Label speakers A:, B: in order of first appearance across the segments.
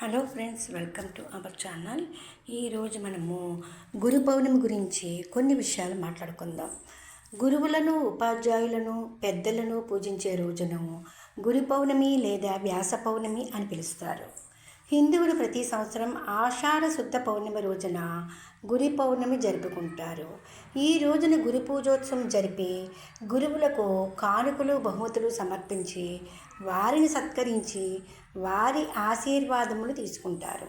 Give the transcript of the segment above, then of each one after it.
A: Hello friends welcome to our channel. ఈరోజు మనము గురు పౌర్ణమి గురించి కొన్ని విషయాలు మాట్లాడుకుందాం. గురువులను ఉపాధ్యాయులను పెద్దలను పూజించే రోజును గురు పౌర్ణమి లేదా వ్యాస పౌర్ణమి అని పిలుస్తారు. హిందువులు ప్రతి సంవత్సరం ఆషాఢ శుద్ధ పౌర్ణమి రోజున గురి పౌర్ణమి జరుపుకుంటారు. ఈ రోజున గురి పూజోత్సవం జరిపి గురువులకు కానుకలు బహుమతులు సమర్పించి వారిని సత్కరించి వారి ఆశీర్వాదములు తీసుకుంటారు.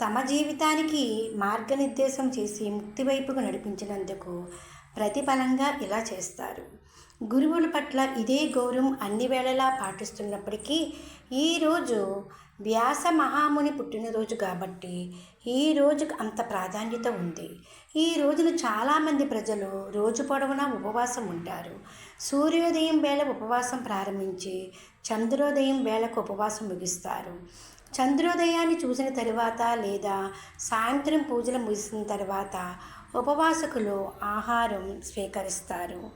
A: తమ జీవితానికి మార్గనిర్దేశం చేసి ముక్తి వైపుకు నడిపించినందుకు ప్రతిఫలంగా ఇలా చేస్తారు. గురువుల పట్ల ఇదే గౌరవం అన్ని వేళలా పాటిస్తున్నప్పటికీ ఈరోజు వ్యాస మహాముని పుట్టినరోజు కాబట్టి ఈ రోజుకు అంత ప్రాధాన్యత ఉంది. ఈ రోజున చాలామంది ప్రజలు రోజు పొడవునా ఉపవాసం ఉంటారు. సూర్యోదయం వేళ ఉపవాసం ప్రారంభించి చంద్రోదయం వేళకు ఉపవాసం ముగిస్తారు. చంద్రోదయాన్ని చూసిన తరువాత లేదా సాయంత్రం పూజలు ముగిసిన తర్వాత ఉపవాసకులు ఆహారం స్వీకరిస్తారు.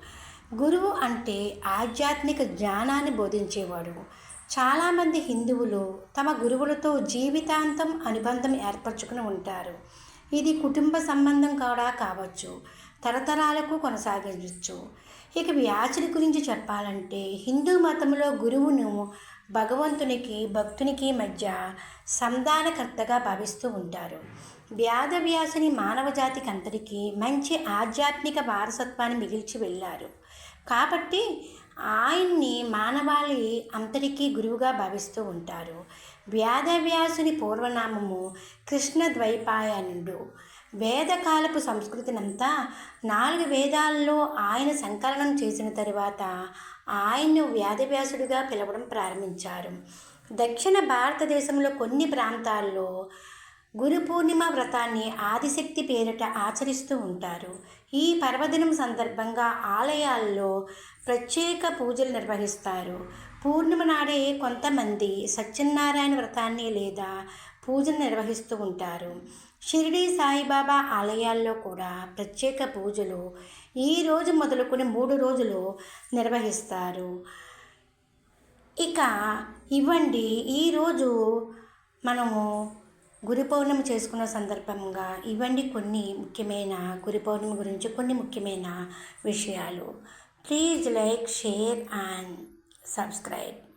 A: గురువు అంటే ఆధ్యాత్మిక జ్ఞానాన్ని బోధించేవాడు. చాలామంది హిందువులు తమ గురువులతో జీవితాంతం అనుబంధం ఏర్పరచుకుని ఉంటారు. ఇది కుటుంబ సంబంధం కూడా కావచ్చు తరతరాలకు కొనసాగించవచ్చు. ఇక వ్యాసుడి గురించి చెప్పాలంటే హిందూ మతంలో గురువును భగవంతునికి భక్తునికి మధ్య సంధానకర్తగా భావిస్తూ ఉంటారు. వ్యాధవ్యాసుని మానవ జాతికి అంతటికీ మంచి ఆధ్యాత్మిక వారసత్వాన్ని మిగిల్చి వెళ్ళారు. కాబట్టి ఆయన్ని మానవాళి అంతటికీ గురువుగా భావిస్తూ ఉంటారు. వ్యాధవ్యాసుని పూర్వనామము కృష్ణ ద్వైపాయనుడు వేదకాలపు సంస్కృతినంతా నాలుగు వేదాల్లో ఆయన సంకలనం చేసిన తరువాత ఆయన్ను వ్యాధవ్యాసుడిగా పిలవడం ప్రారంభించారు. దక్షిణ భారతదేశంలో కొన్ని ప్రాంతాల్లో గురు పూర్ణిమ వ్రతాన్ని ఆదిశక్తి పేరిట ఆచరిస్తూ ఉంటారు. ఈ పర్వదినం సందర్భంగా ఆలయాల్లో ప్రత్యేక పూజలు నిర్వహిస్తారు. పూర్ణిమ నాడే కొంతమంది సత్యనారాయణ వ్రతాన్ని లేదా పూజలు నిర్వహిస్తూ ఉంటారు. షిరిడి సాయిబాబా ఆలయాల్లో కూడా ప్రత్యేక పూజలు ఈ రోజు మొదలుకొని మూడు రోజులు నిర్వహిస్తారు. ఇక ఇవ్వండి ఈరోజు మనము గురు పౌర్ణమి చేసుకున్న సందర్భంగా ఇవన్నీ కొన్ని ముఖ్యమైన గురు పౌర్ణమి గురించి కొన్ని ముఖ్యమైన విషయాలు. Please like share and subscribe.